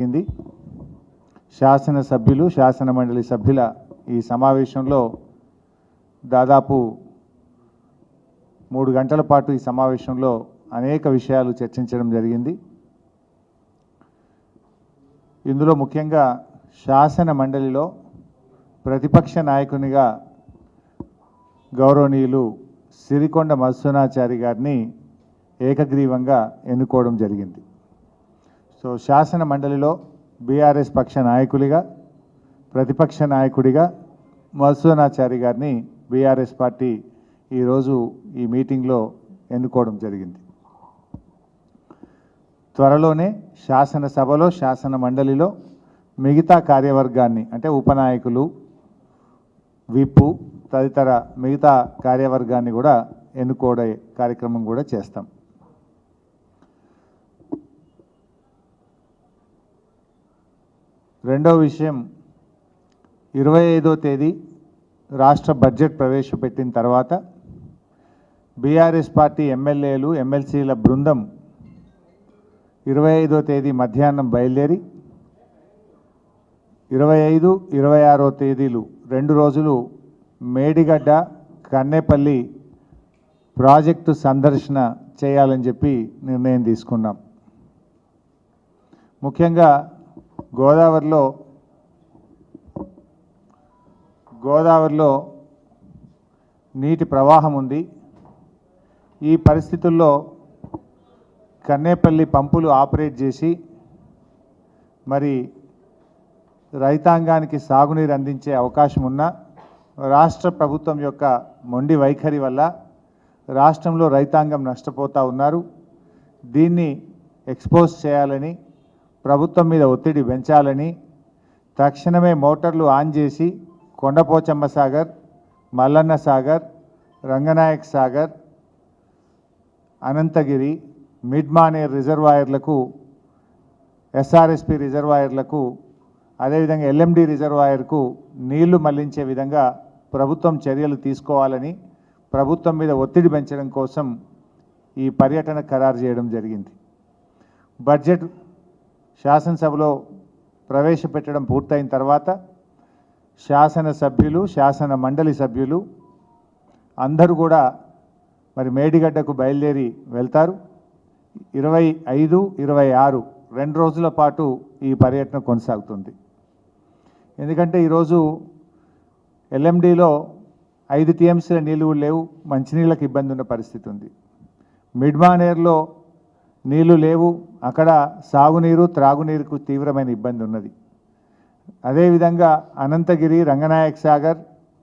జరిగింది. శాసనసభ్యులు శాసన మండలి సభ్యుల ఈ సమావేశంలో దాదాపు మూడు గంటల పాటు ఈ సమావేశంలో అనేక విషయాలు చర్చించడం జరిగింది. ఇందులో ముఖ్యంగా శాసన మండలిలో ప్రతిపక్ష నాయకునిగా గౌరవనీయులు సిరికొండ మత్స్యనాచారి గారిని ఏకగ్రీవంగా ఎన్నుకోవడం జరిగింది. సో శాసన మండలిలో బీఆర్ఎస్ పక్ష నాయకుడిగా ప్రతిపక్ష నాయకుడిగా మధుసూనాచారి గారిని బీఆర్ఎస్ పార్టీ ఈరోజు ఈ మీటింగ్లో ఎన్నుకోవడం జరిగింది. త్వరలోనే శాసనసభలో శాసన మండలిలో మిగతా కార్యవర్గాన్ని అంటే ఉపనాయకులు విప్పు తదితర మిగతా కార్యవర్గాన్ని కూడా ఎన్నుకోడే కార్యక్రమం కూడా చేస్తాం. రెండవ విషయం ఇరవై ఐదో తేదీ రాష్ట్ర బడ్జెట్ ప్రవేశపెట్టిన తర్వాత బీఆర్ఎస్ పార్టీ ఎమ్మెల్యేలు ఎమ్మెల్సీల బృందం ఇరవై ఐదో తేదీ మధ్యాహ్నం బయలుదేరి ఇరవై ఐదు ఇరవై ఆరో తేదీలు రెండు రోజులు మేడిగడ్డ కన్నేపల్లి ప్రాజెక్టు సందర్శన చేయాలని చెప్పి నిర్ణయం తీసుకున్నాం. ముఖ్యంగా గోదావరిలో గోదావరిలో నీటి ప్రవాహం ఉంది. ఈ పరిస్థితుల్లో కన్నేపల్లి పంపులు ఆపరేట్ చేసి మరి రైతాంగానికి సాగునీరు అందించే అవకాశం ఉన్న రాష్ట్ర ప్రభుత్వం యొక్క మొండి వైఖరి వల్ల రాష్ట్రంలో రైతాంగం నష్టపోతూ ఉన్నారు. దీన్ని ఎక్స్పోజ్ చేయాలని ప్రభుత్వం మీద ఒత్తిడి పెంచాలని తక్షణమే మోటార్లు ఆన్ చేసి కొండపోచమ్మ సాగర్ మల్లన్న సాగర్ రంగనాయక్ సాగర్ అనంతగిరి మిడ్ మానేర్ రిజర్వాయర్లకు ఎస్ఆర్ఎస్పి రిజర్వాయర్లకు అదేవిధంగా ఎల్ఎండి రిజర్వాయర్కు నీళ్ళు మళ్ళించే విధంగా ప్రభుత్వం చర్యలు తీసుకోవాలని ప్రభుత్వం మీద ఒత్తిడి పెంచడం కోసం ఈ పర్యటన ఖరారు చేయడం జరిగింది. బడ్జెట్ శాసనసభలో ప్రవేశపెట్టడం పూర్తయిన తర్వాత శాసన సభ్యులు శాసన మండలి సభ్యులు అందరూ కూడా మరి మేడిగడ్డకు బయలుదేరి వెళ్తారు. ఇరవై ఐదు ఇరవై ఆరు రెండు రోజుల పాటు ఈ పర్యటన కొనసాగుతుంది. ఎందుకంటే ఈరోజు ఎల్ఎండిలో ఐదు టీఎంసీల నీళ్ళు లేవు మంచినీళ్ళకి ఇబ్బంది ఉన్న పరిస్థితి ఉంది. మిడ్మానేర్లో నీళ్ళు లేవు. అక్కడ సాగునీరు త్రాగునీరుకు తీవ్రమైన ఇబ్బంది ఉన్నది. అదేవిధంగా అనంతగిరి రంగనాయక్ సాగర్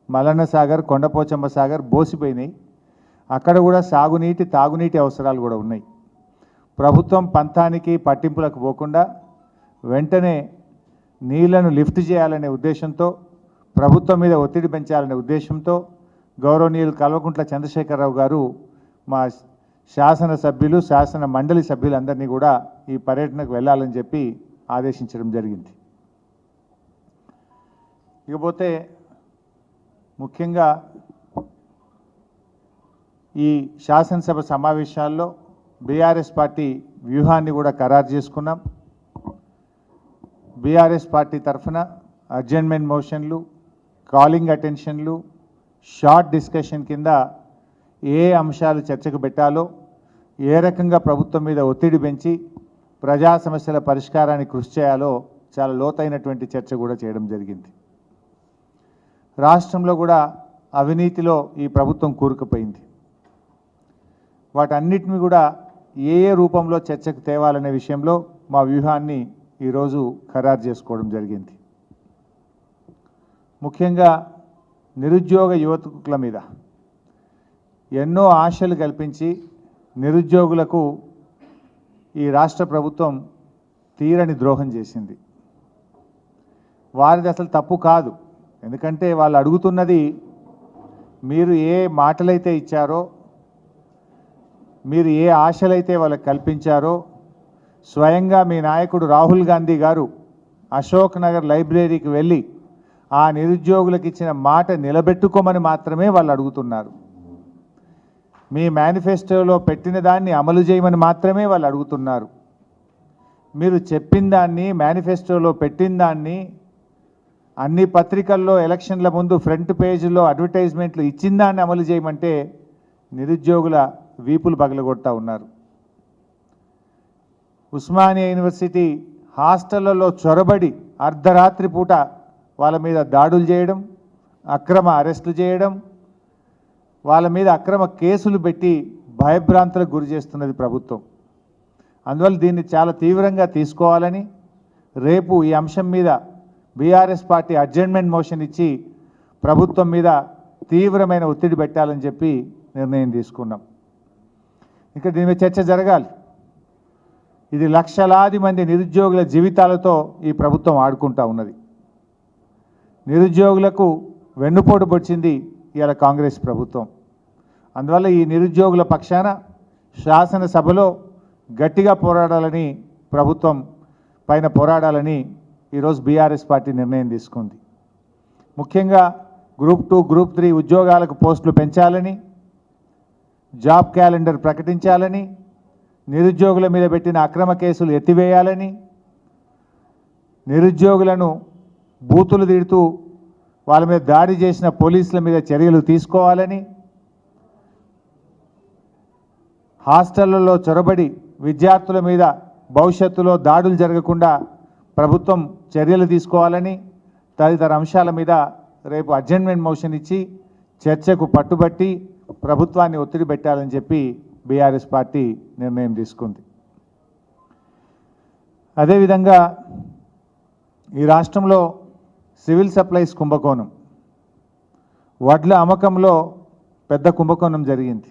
మలన్న సాగర్ కొండపోచమ్మ సాగర్ బోసిపోయినాయి. అక్కడ కూడా సాగునీటి తాగునీటి అవసరాలు కూడా ఉన్నాయి. ప్రభుత్వం పంతానికి పట్టింపులకు పోకుండా వెంటనే నీళ్ళను లిఫ్ట్ చేయాలనే ఉద్దేశంతో ప్రభుత్వం మీద ఒత్తిడి పెంచాలనే ఉద్దేశంతో గౌరవనీయులు కల్వకుంట్ల చంద్రశేఖరరావు గారు మా శాసన సభ్యులు శాసన మండలి సభ్యులందరినీ కూడా ఈ పర్యటనకు వెళ్ళాలని చెప్పి ఆదేశించడం జరిగింది. ఇకపోతే ముఖ్యంగా ఈ శాసనసభ సమావేశాల్లో బీఆర్ఎస్ పార్టీ వ్యూహాన్ని కూడా ఖరారు చేసుకున్నాం. బీఆర్ఎస్ పార్టీ తరఫున అర్జెంట్మెంట్ మోషన్లు కాలింగ్ అటెన్షన్లు షార్ట్ డిస్కషన్ కింద ఏ అంశాలు చర్చకు పెట్టాలో ఏ రకంగా ప్రభుత్వం మీద ఒత్తిడి పెంచి ప్రజా సమస్యల పరిష్కారానికి కృషి చేయాలో చాలా లోతైనటువంటి చర్చ కూడా చేయడం జరిగింది. రాష్ట్రంలో కూడా అవినీతిలో ఈ ప్రభుత్వం కూరుకుపోయింది. వాటన్నిటిని కూడా ఏ ఏ రూపంలో చర్చకు తేవాలనే విషయంలో మా వ్యూహాన్ని ఈరోజు ఖరారు చేసుకోవడం జరిగింది. ముఖ్యంగా నిరుద్యోగ యువకుల మీద ఎన్నో ఆశలు కల్పించి నిరుద్యోగులకు ఈ రాష్ట్ర ప్రభుత్వం తీరని ద్రోహం చేసింది. వారిది అసలు తప్పు కాదు. ఎందుకంటే వాళ్ళు అడుగుతున్నది మీరు ఏ మాటలైతే ఇచ్చారో మీరు ఏ ఆశలైతే వాళ్ళకి కల్పించారో స్వయంగా మీ నాయకుడు రాహుల్ గాంధీ గారు అశోక్ నగర్ లైబ్రరీకి వెళ్ళి ఆ నిరుద్యోగులకు ఇచ్చిన మాట నిలబెట్టుకోమని మాత్రమే వాళ్ళు అడుగుతున్నారు. మీ మేనిఫెస్టోలో పెట్టిన దాన్ని అమలు చేయమని మాత్రమే వాళ్ళు అడుగుతున్నారు. మీరు చెప్పిన దాన్ని మేనిఫెస్టోలో పెట్టిన దాన్ని అన్ని పత్రికల్లో ఎలక్షన్ల ముందు ఫ్రంట్ పేజీలో అడ్వర్టైజ్మెంట్లు ఇచ్చిన దాన్ని అమలు చేయమంటే నిరుద్యోగుల వీపులు పగలగొడతా ఉన్నారు. ఉస్మానియా యూనివర్సిటీ హాస్టళ్ళలో చొరబడి అర్ధరాత్రి పూట వాళ్ళ మీద దాడులు చేయడం అక్రమ అరెస్టులు చేయడం వాళ్ళ మీద అక్రమ కేసులు పెట్టి భయభ్రాంతులకు గురి చేస్తున్నది ప్రభుత్వం. అందువల్ల దీన్ని చాలా తీవ్రంగా తీసుకోవాలని రేపు ఈ అంశం మీద బీఆర్ఎస్ పార్టీ అడ్జర్న్మెంట్ మోషన్ ఇచ్చి ప్రభుత్వం మీద తీవ్రమైన ఒత్తిడి పెట్టాలని చెప్పి నిర్ణయం తీసుకున్నాం. ఇంకా దీని మీద చర్చ జరగాలి. ఇది లక్షలాది మంది నిరుద్యోగుల జీవితాలతో ఈ ప్రభుత్వం ఆడుకుంటా ఉన్నది. నిరుద్యోగులకు వెన్నుపోటు పొడిచింది ఇవాళ కాంగ్రెస్ ప్రభుత్వం. అందువల్ల ఈ నిరుద్యోగుల పక్షాన శాసనసభలో గట్టిగా పోరాడాలని ప్రభుత్వం పైన పోరాడాలని ఈరోజు బీఆర్ఎస్ పార్టీ నిర్ణయం తీసుకుంది. ముఖ్యంగా గ్రూప్ టూ గ్రూప్ త్రీ ఉద్యోగాలకు పోస్టులు పెంచాలని జాబ్ క్యాలెండర్ ప్రకటించాలని నిరుద్యోగుల మీద పెట్టిన అక్రమ కేసులు ఎత్తివేయాలని నిరుద్యోగులను బూతులు తిడుతూ వాళ్ళ మీద దాడి చేసిన పోలీసుల మీద చర్యలు తీసుకోవాలని హాస్టళ్ళలో చొరబడి విద్యార్థుల మీద భవిష్యత్తులో దాడులు జరగకుండా ప్రభుత్వం చర్యలు తీసుకోవాలని తదితర అంశాల మీద రేపు అడ్జర్న్మెంట్ మోషన్ ఇచ్చి చర్చకు పట్టుబట్టి ప్రభుత్వాన్ని ఒత్తిడి పెట్టాలని చెప్పి బీఆర్ఎస్ పార్టీ నిర్ణయం తీసుకుంది. అదేవిధంగా ఈ రాష్ట్రంలో సివిల్ సప్లైస్ కుంభకోణం. వడ్ల అమ్మకంలో పెద్ద కుంభకోణం జరిగింది.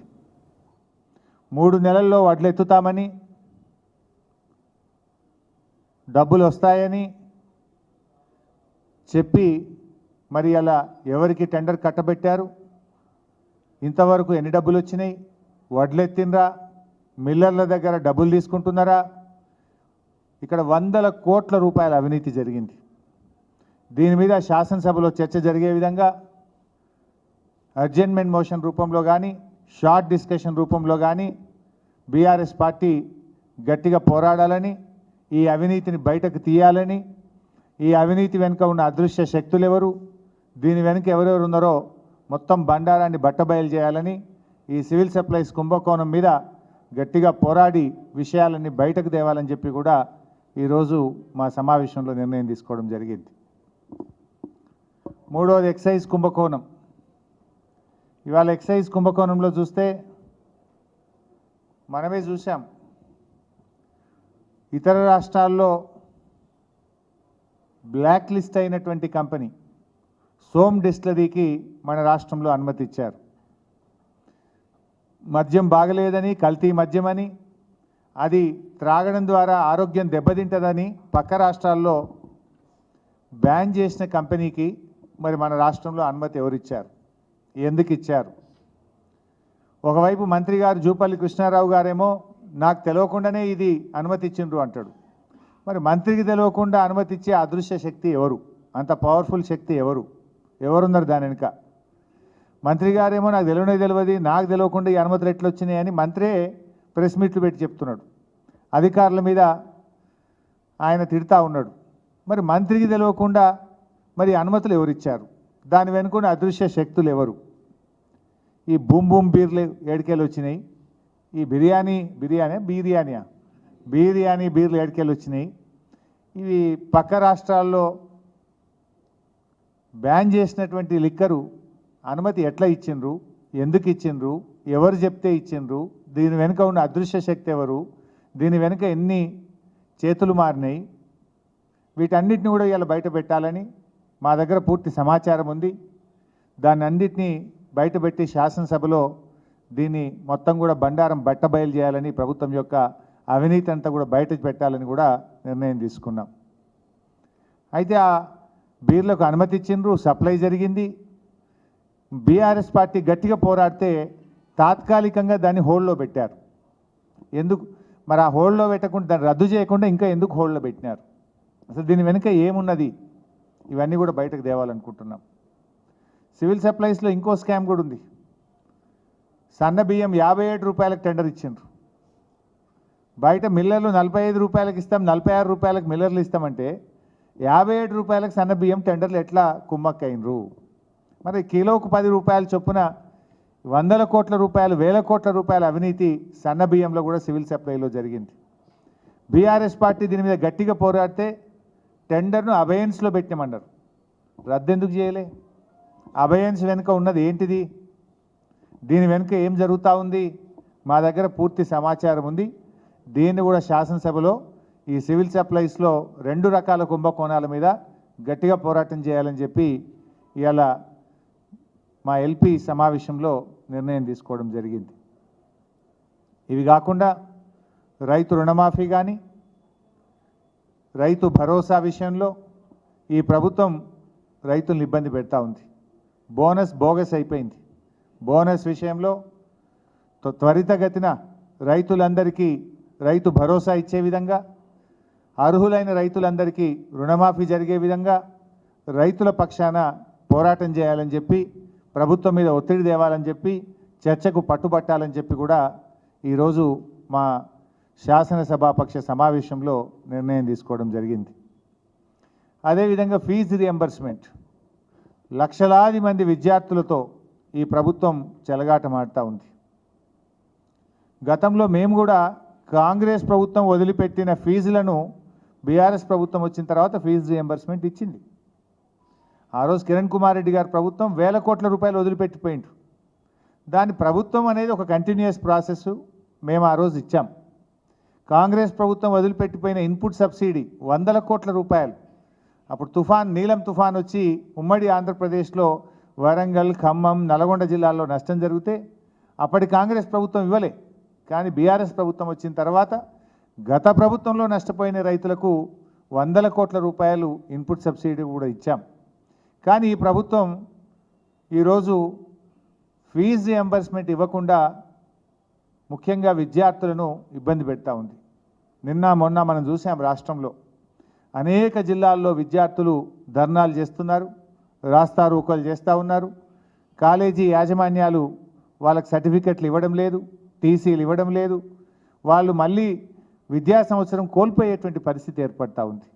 మూడు నెలల్లో వడ్లు ఎత్తుతామని డబ్బులు వస్తాయని చెప్పి మరి అలా ఎవరికి టెండర్ కట్టబెట్టారు? ఇంతవరకు ఎన్ని డబ్బులు వచ్చినాయి? వడ్లెత్తినరా మిల్లర్ల దగ్గర డబ్బులు తీసుకుంటున్నారా? ఇక్కడ వందల కోట్ల రూపాయల అవినీతి జరిగింది. దీని మీద శాసనసభలో చర్చ జరిగే విధంగా అర్జెంట్మెంట్ మోషన్ రూపంలో కానీ షార్ట్ డిస్కషన్ రూపంలో కానీ బీఆర్ఎస్ పార్టీ గట్టిగా పోరాడాలని ఈ అవినీతిని బయటకు తీయాలని ఈ అవినీతి వెనుక ఉన్న అదృశ్య శక్తులు ఎవరు దీని వెనుక ఎవరెవరు ఉన్నారో మొత్తం బండారాన్ని బట్టబయలు చేయాలని ఈ సివిల్ సప్లైస్ కుంభకోణం మీద గట్టిగా పోరాడి విషయాలన్నీ బయటకు తేవాలని చెప్పి కూడా ఈరోజు మా సమావేశంలో నిర్ణయం తీసుకోవడం జరిగింది. మూడవది ఎక్సైజ్ కుంభకోణం. ఇవాళ ఎక్సైజ్ కుంభకోణంలో చూస్తే మనమే చూసాం ఇతర రాష్ట్రాల్లో బ్లాక్ లిస్ట్ అయినటువంటి కంపెనీ సోమ్ డిస్టిలరీకి మన రాష్ట్రంలో అనుమతి ఇచ్చారు. మద్యం బాగలేదని కల్తీ మద్యం అని అది త్రాగడం ద్వారా ఆరోగ్యం దెబ్బతింటదని పక్క రాష్ట్రాల్లో బ్యాన్ చేసిన కంపెనీకి మరి మన రాష్ట్రంలో అనుమతి ఎవరిచ్చారు? ఎందుకు ఇచ్చారు? ఒకవైపు మంత్రి గారు జూపల్లి కృష్ణారావు గారేమో నాకు తెలియకుండానే ఇది అనుమతి ఇచ్చిండ్రు అంటాడు. మరి మంత్రికి తెలియకుండా అనుమతి ఇచ్చే అదృశ్య శక్తి ఎవరు? అంత పవర్ఫుల్ శక్తి ఎవరు? ఎవరున్నారు దాని వెనుక? మంత్రి గారేమో నాకు తెలియనే తెలియదు నాకు తెలియకుండా ఈ అనుమతులు ఎట్లా వచ్చినాయి అని మంత్రే ప్రెస్ మీట్లు పెట్టి చెప్తున్నాడు. అధికారుల మీద ఆయన తిడతా ఉన్నాడు. మరి మంత్రికి తెలియకుండా మరి అనుమతులు ఎవరు ఇచ్చారు దాని వెనుకున్న అదృశ్య శక్తులు ఎవరు? ఈ బూమ్ బూమ్ బీర్లు ఏడికేలు వచ్చినాయి. ఈ బిర్యానీ బిర్యానీ బిర్యానీయా? బిర్యానీ బీర్లు ఏడికేలు వచ్చినాయి. ఇవి పక్క రాష్ట్రాల్లో బ్యాన్ చేసినటువంటి లిక్కరు అనుమతి ఎట్లా ఇచ్చిండ్రు? ఎందుకు ఇచ్చిండ్రు? ఎవరు చెప్తే ఇచ్చిండ్రు? దీని వెనుక ఉన్న అదృశ్య శక్తి ఎవరు? దీని వెనుక ఎన్ని చేతులు మారినాయి? వీటన్నిటిని కూడా ఇలా బయట పెట్టాలని మా దగ్గర పూర్తి సమాచారం ఉంది. దాన్ని అన్నిటినీ బయటపెట్టి శాసనసభలో దీన్ని మొత్తం కూడా బండారం బట్టబయలు చేయాలని ప్రభుత్వం యొక్క అవినీతి అంతా కూడా బయట పెట్టాలని కూడా నిర్ణయం తీసుకున్నాం. అయితే ఆ బీర్లకు అనుమతి ఇచ్చిండ్రు సప్లై జరిగింది. బీఆర్ఎస్ పార్టీ గట్టిగా పోరాడితే తాత్కాలికంగా దాన్ని హోల్డ్లో పెట్టారు. ఎందుకు? మరి ఆ హోల్డ్లో పెట్టకుండా దాన్ని రద్దు చేయకుండా ఇంకా ఎందుకు హోల్డ్లో పెట్టినారు? అసలు దీని వెనుక ఏమున్నది? ఇవన్నీ కూడా బయటకు తేవాలనుకుంటున్నాం. సివిల్ సప్లైస్లో ఇంకో స్కామ్ కూడా ఉంది. సన్న బియ్యం యాభై ఏడు రూపాయలకు టెండర్ ఇచ్చిండ్రు. బయట మిల్లర్లు నలభై ఐదు రూపాయలకు ఇస్తాం నలభై ఆరు రూపాయలకు మిల్లర్లు ఇస్తామంటే యాభై ఏడు రూపాయలకు సన్న బియ్యం టెండర్లు ఎట్లా కుమ్మక్కైనరు మరి కిలోకు పది రూపాయలు చొప్పున వందల కోట్ల రూపాయలు వేల కోట్ల రూపాయల అవినీతి సన్న బియ్యంలో కూడా సివిల్ సప్లైలో జరిగింది. బీఆర్ఎస్ పార్టీ దీని మీద గట్టిగా పోరాడితే టెండర్ను అబయన్స్లో పెట్టినామన్నారు రద్దెందుకు చేయలే? అబయన్స్ వెనుక ఉన్నది ఏంటిది? దీని వెనుక ఏం జరుగుతూ ఉంది? మా దగ్గర పూర్తి సమాచారం ఉంది. దీన్ని కూడా శాసనసభలో ఈ సివిల్ సప్లైస్లో రెండు రకాల కుంభకోణాల మీద గట్టిగా పోరాటం చేయాలని చెప్పి ఇలా మా ఎల్పి సమావేశంలో నిర్ణయం తీసుకోవడం జరిగింది. ఇవి కాకుండా రైతు రుణమాఫీ కానీ రైతు భరోసా విషయంలో ఈ ప్రభుత్వం రైతులను ఇబ్బంది పెడతా ఉంది. బోనస్ బోగస్ అయిపోయింది. బోనస్ విషయంలో త్వ- త్వరితగతిన రైతులందరికీ రైతు భరోసా ఇచ్చే విధంగా అర్హులైన రైతులందరికీ రుణమాఫీ జరిగే విధంగా రైతుల పక్షాన పోరాటం చేయాలని చెప్పి ప్రభుత్వం మీద ఒత్తిడి తేవాలని చెప్పి చర్చకు పట్టుబట్టాలని చెప్పి కూడా ఈరోజు మా శాసనసభాపక్ష సమావేశంలో నిర్ణయం తీసుకోవడం జరిగింది. అదేవిధంగా ఫీజు రియంబర్స్మెంట్. లక్షలాది మంది విద్యార్థులతో ఈ ప్రభుత్వం చెలగాటమాడుతూ ఉంది. గతంలో మేము కూడా కాంగ్రెస్ ప్రభుత్వం వదిలిపెట్టిన ఫీజులను బీఆర్ఎస్ ప్రభుత్వం వచ్చిన తర్వాత ఫీజు రియంబర్స్మెంట్ ఇచ్చింది. ఆ రోజు కిరణ్ కుమార్ రెడ్డి గారి ప్రభుత్వం వేల కోట్ల రూపాయలు వదిలిపెట్టిపోయిండు దాని ప్రభుత్వం అనేది ఒక కంటిన్యూస్ ప్రాసెస్ మేము ఆ రోజు ఇచ్చాం. కాంగ్రెస్ ప్రభుత్వం వదిలిపెట్టిపోయిన ఇన్పుట్ సబ్సిడీ వందల కోట్ల రూపాయలు. అప్పుడు తుఫాన్ నీలం తుఫాన్ వచ్చి ఉమ్మడి ఆంధ్రప్రదేశ్లో వరంగల్ ఖమ్మం నల్గొండ జిల్లాల్లో నష్టం జరిగితే అప్పటి కాంగ్రెస్ ప్రభుత్వం ఇవ్వలే. కానీ బీఆర్ఎస్ ప్రభుత్వం వచ్చిన తర్వాత గత ప్రభుత్వంలో నష్టపోయిన రైతులకు వందల కోట్ల రూపాయలు ఇన్పుట్ సబ్సిడీ కూడా ఇచ్చాం. కానీ ఈ ప్రభుత్వం ఈరోజు ఫీజు రియంబర్స్మెంట్ ఇవ్వకుండా ముఖ్యంగా విద్యార్థులను ఇబ్బంది పెడతా ఉంది. నిన్న మొన్న మనం చూసాం రాష్ట్రంలో అనేక జిల్లాల్లో విద్యార్థులు ధర్నాలు చేస్తున్నారు రాస్తారోకలు చేస్తూ ఉన్నారు. కాలేజీ యాజమాన్యాలు వాళ్ళకి సర్టిఫికెట్లు ఇవ్వడం లేదు టీసీలు ఇవ్వడం లేదు. వాళ్ళు మళ్ళీ విద్యా సంవత్సరం కోల్పోయేటువంటి పరిస్థితి ఏర్పడతా ఉంది.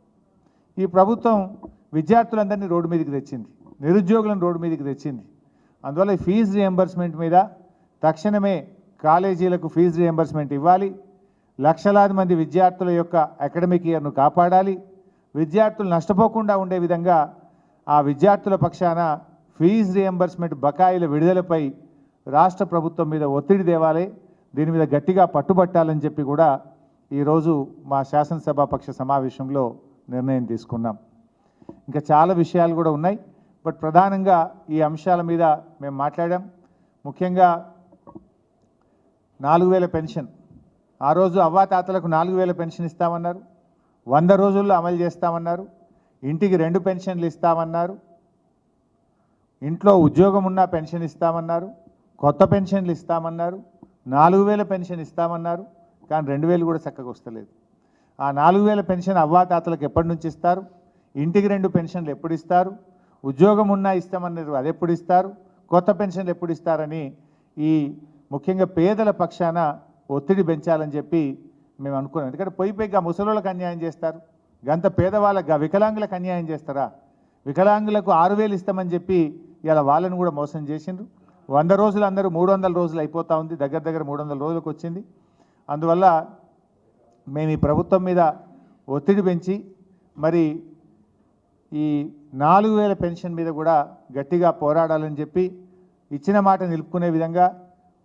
ఈ ప్రభుత్వం విద్యార్థులందరినీ రోడ్డు మీదకి తెచ్చింది నిరుద్యోగులను రోడ్డు మీదకి తెచ్చింది. అందువల్ల ఈ ఫీజు రియంబర్స్మెంట్ మీద తక్షణమే కాలేజీలకు ఫీజు రియంబర్స్మెంట్ ఇవ్వాలి. లక్షలాది మంది విద్యార్థుల యొక్క అకాడమిక్ ఇయర్ను కాపాడాలి. విద్యార్థులు నష్టపోకుండా ఉండే విధంగా ఆ విద్యార్థుల పక్షాన ఫీజు రియంబర్స్మెంట్ బకాయిల విడుదలపై రాష్ట్ర ప్రభుత్వం మీద ఒత్తిడి తేవాలి దీని మీద గట్టిగా పట్టుబట్టాలని చెప్పి కూడా ఈరోజు మా శాసనసభాపక్ష సమావేశంలో నిర్ణయం తీసుకున్నాం. ఇంకా చాలా విషయాలు కూడా ఉన్నాయి బట్ ప్రధానంగా ఈ అంశాల మీద మేము మాట్లాడాం. ముఖ్యంగా నాలుగు వేల పెన్షన్. ఆ రోజు అవ్వాతాతలకు నాలుగు వేల పెన్షన్ ఇస్తామన్నారు. వంద రోజుల్లో అమలు చేస్తామన్నారు. ఇంటికి రెండు పెన్షన్లు ఇస్తామన్నారు. ఇంట్లో ఉద్యోగం ఉన్నా పెన్షన్ ఇస్తామన్నారు. కొత్త పెన్షన్లు ఇస్తామన్నారు. నాలుగు వేల పెన్షన్ ఇస్తామన్నారు. కానీ రెండు వేలు కూడా చక్కగా వస్తలేదు. ఆ నాలుగు వేల పెన్షన్ అవ్వాతాతలకు ఎప్పటి నుంచి ఇస్తారు? ఇంటికి రెండు పెన్షన్లు ఎప్పుడు ఇస్తారు? ఉద్యోగం ఉన్నా ఇస్తామన్నారు అది ఎప్పుడు ఇస్తారు? కొత్త పెన్షన్లు ఎప్పుడు ఇస్తారని ఈ ముఖ్యంగా పేదల పక్షాన ఒత్తిడి పెంచాలని చెప్పి మేము అనుకున్నాం. ఎందుకంటే పొయ్యి పోయిగా ముసలోళ్ళకి అన్యాయం చేస్తారు. గంత పేదవాళ్ళకి వికలాంగులకు అన్యాయం చేస్తారా? వికలాంగులకు ఆరు వేలు ఇస్తామని చెప్పి ఇలా వాళ్ళని కూడా మోసం చేసిండ్రు. వంద రోజులు అందరూ మూడు వందల రోజులు అయిపోతూ ఉంది. దగ్గర దగ్గర మూడు వందల రోజులకు వచ్చింది. అందువల్ల మేము ఈ ప్రభుత్వం మీద ఒత్తిడి పెంచి మరి ఈ నాలుగు వేల పెన్షన్ మీద కూడా గట్టిగా పోరాడాలని చెప్పి ఇచ్చిన మాట నిలుపుకునే విధంగా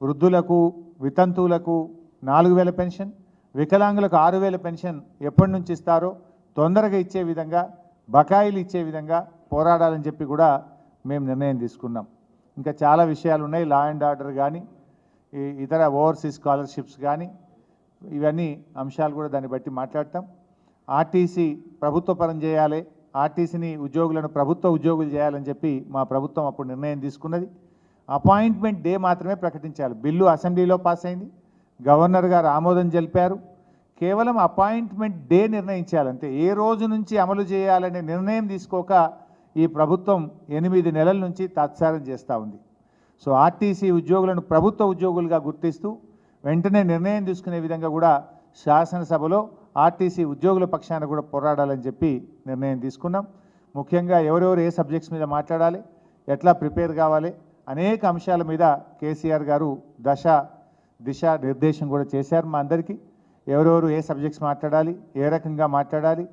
వృద్ధులకు వితంతువులకు నాలుగు వేల పెన్షన్ వికలాంగులకు ఆరు వేల పెన్షన్ ఎప్పటి నుంచి ఇస్తారో తొందరగా ఇచ్చే విధంగా బకాయిలు ఇచ్చే విధంగా పోరాడాలని చెప్పి కూడా మేము నిర్ణయం తీసుకున్నాం. ఇంకా చాలా విషయాలు ఉన్నాయి. లా అండ్ ఆర్డర్ కానీ ఈ ఇతర ఓవర్సీస్ స్కాలర్షిప్స్ కానీ ఇవన్నీ అంశాలు కూడా దాన్ని బట్టి మాట్లాడతాం. ఆర్టీసీ ప్రభుత్వ పరం చేయాలి. ఆర్టీసీని ఉద్యోగులను ప్రభుత్వ ఉద్యోగులు చేయాలని చెప్పి మా ప్రభుత్వం అప్పుడు నిర్ణయం తీసుకున్నది. అపాయింట్మెంట్ డే మాత్రమే ప్రకటించాలి. బిల్లు అసెంబ్లీలో పాస్ అయింది. గవర్నర్ గారు ఆమోదం తెలిపారు. కేవలం అపాయింట్మెంట్ డే నిర్ణయించాలంటే ఏ రోజు నుంచి అమలు చేయాలనే నిర్ణయం తీసుకోక ఈ ప్రభుత్వం ఎనిమిది నెలల నుంచి తాత్సారం చేస్తూ ఉంది. సో ఆర్టీసీ ఉద్యోగులను ప్రభుత్వ ఉద్యోగులుగా గుర్తిస్తూ వెంటనే నిర్ణయం తీసుకునే విధంగా కూడా శాసనసభలో ఆర్టీసీ ఉద్యోగుల పక్షాన కూడా పోరాడాలని చెప్పి నిర్ణయం తీసుకున్నాం. ముఖ్యంగా ఎవరెవరు ఏ సబ్జెక్ట్స్ మీద మాట్లాడాలి ఎట్లా ప్రిపేర్ కావాలి అనేక అంశాల మీద కేసీఆర్ గారు దశ దిశ నిర్దేశం కూడా చేశారు. మా అందరికీ ఎవరెవరు ఏ సబ్జెక్ట్స్ మాట్లాడాలి ఏ రకంగా మాట్లాడాలి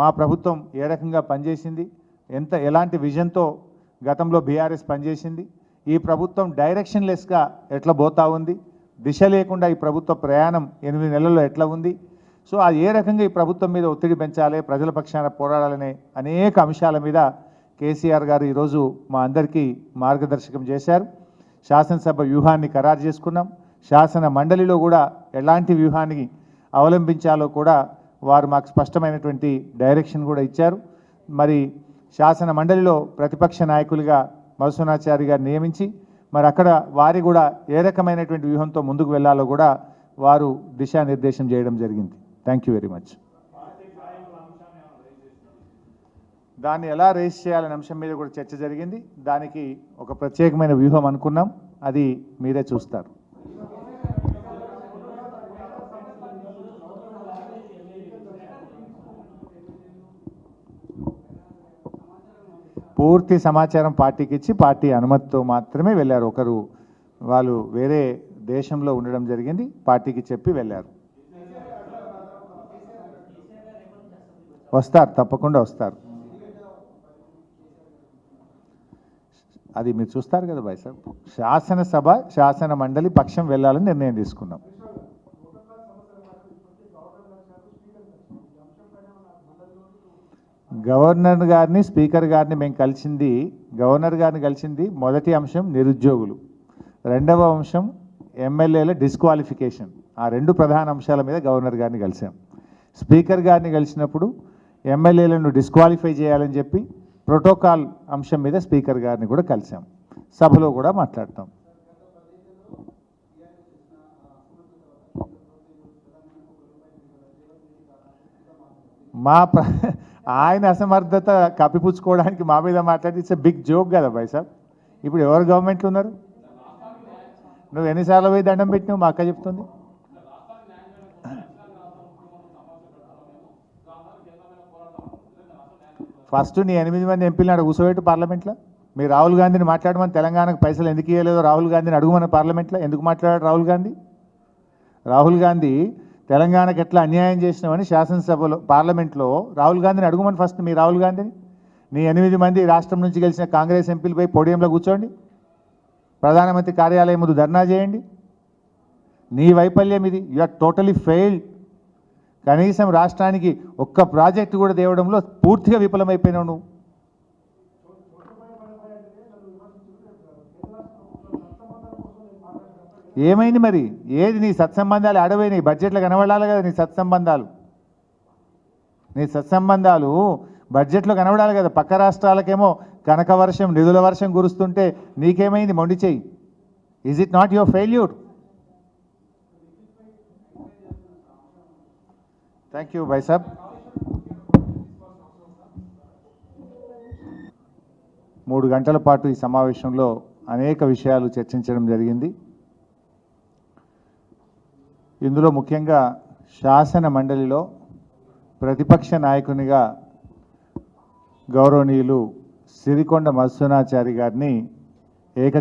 మా ప్రభుత్వం ఏ రకంగా పనిచేసింది ఎంత ఎలాంటి విజన్తో గతంలో బీఆర్ఎస్ పనిచేసింది ఈ ప్రభుత్వం డైరెక్షన్లెస్గా ఎట్లా పోతా ఉంది దిశ లేకుండా ఈ ప్రభుత్వ ప్రయాణం ఎనిమిది నెలల్లో ఎట్లా ఉంది సో అది ఏ రకంగా ఈ ప్రభుత్వం మీద ఒత్తిడి పెంచాలి ప్రజల పక్షాన పోరాడాలనే అనేక అంశాల మీద కేసీఆర్ గారు ఈరోజు మా అందరికీ మార్గదర్శకం చేశారు. శాసనసభ వ్యూహాన్ని ఖరారు చేసుకున్నాం. శాసన మండలిలో కూడా ఎలాంటి వ్యూహాన్ని అవలంబించాలో కూడా వారు మాకు స్పష్టమైనటువంటి డైరెక్షన్ కూడా ఇచ్చారు. మరి శాసన మండలిలో ప్రతిపక్ష నాయకులుగా మధుసూనాచారి గారు నియమించి మరి అక్కడ వారి కూడా ఏ రకమైనటువంటి వ్యూహంతో ముందుకు వెళ్ళాలో కూడా వారు దిశానిర్దేశం చేయడం జరిగింది. థ్యాంక్ యూ వెరీ మచ్ దాన్ని ఎలా రేస్ చేయాలనే అంశం మీద కూడా చర్చ జరిగింది. దానికి ఒక ప్రత్యేకమైన వ్యూహం అనుకున్నాం. అది మీరే చూస్తారు. పూర్తి సమాచారం పార్టీకి ఇచ్చి పార్టీ అనుమతితో మాత్రమే వెళ్ళారు. ఒకరు వాళ్ళు వేరే దేశంలో ఉండడం జరిగింది పార్టీకి చెప్పి వెళ్ళారు. వస్తారు తప్పకుండా వస్తారు. అది మీరు చూస్తారు కదా భాయ్ సార్ శాసనసభ శాసన మండలి పక్షం వెళ్ళాలని నిర్ణయం తీసుకున్నాం. గవర్నర్ గారిని స్పీకర్ గారిని మేము కలిసింది గవర్నర్ గారిని కలిసింది మొదటి అంశం నిరుద్యోగులు. రెండవ అంశం ఎమ్మెల్యేల డిస్క్వాలిఫికేషన్. ఆ రెండు ప్రధాన అంశాల మీద గవర్నర్ గారిని కలిసాం. స్పీకర్ గారిని కలిసినప్పుడు ఎమ్మెల్యేలను డిస్క్వాలిఫై చేయాలని చెప్పి ప్రోటోకాల్ అంశం మీద స్పీకర్ గారిని కూడా కలిసాం. సభలో కూడా మాట్లాడతాం. మా ప్ర ఆయన అసమర్థత కప్పిపుచ్చుకోవడానికి మా మీద మాట్లాడి ఇట్స్ బిగ్ జోక్ కదా భాయ్ సాబ్. ఇప్పుడు ఎవరు గవర్నమెంట్లు ఉన్నారు? నువ్వు ఎన్నిసార్లు పోయి దండం పెట్టినావు? మా అక్క చెప్తుంది. ఫస్ట్ నీ ఎనిమిది మంది ఎంపీలు నాడు కూర్చోబెట్టు పార్లమెంట్లో. మీరు రాహుల్ గాంధీని మాట్లాడమని తెలంగాణకు పైసలు ఎందుకు ఇవ్వలేదో రాహుల్ గాంధీని అడుగుమని పార్లమెంట్లో. ఎందుకు మాట్లాడాడు రాహుల్ గాంధీ? రాహుల్ గాంధీ తెలంగాణకి ఎట్లా అన్యాయం చేసినామని శాసనసభలో పార్లమెంట్లో రాహుల్ గాంధీని అడుగుమని ఫస్ట్ మీ రాహుల్ గాంధీని. నీ ఎనిమిది మంది రాష్ట్రం నుంచి గెలిచిన కాంగ్రెస్ ఎంపీలపై పోడియంలో కూర్చోండి. ప్రధానమంత్రి కార్యాలయం ముందు ధర్నా చేయండి. నీ వైఫల్యం ఇది. యు ఆర్ టోటలీ ఫెయిల్డ్ కనీసం రాష్ట్రానికి ఒక్క ప్రాజెక్టు కూడా తేవడంలో పూర్తిగా విఫలమైపోయినావు నువ్వు. ఏమైంది మరి? ఏది నీ సత్సంబంధాలు? అడవై బడ్జెట్లో కనబడాలి కదా నీ సత్సంబంధాలు. నీ సత్సంబంధాలు బడ్జెట్లో కనబడాలి కదా. పక్క రాష్ట్రాలకేమో కనక వర్షం నిధుల వర్షం కురుస్తుంటే నీకేమైంది? మొండి చెయ్యి is it not your failure thank you బైసాబ్ మూడు గంటల పాటు ఈ సమావేశంలో అనేక విషయాలు చర్చించడం జరిగింది. ఇందులో ముఖ్యంగా శాసన మండలిలో ప్రతిపక్ష నాయకునిగా గౌరవనీయులు సిరికొండ మత్స్యనాచారి గారిని ఏకగ్రీ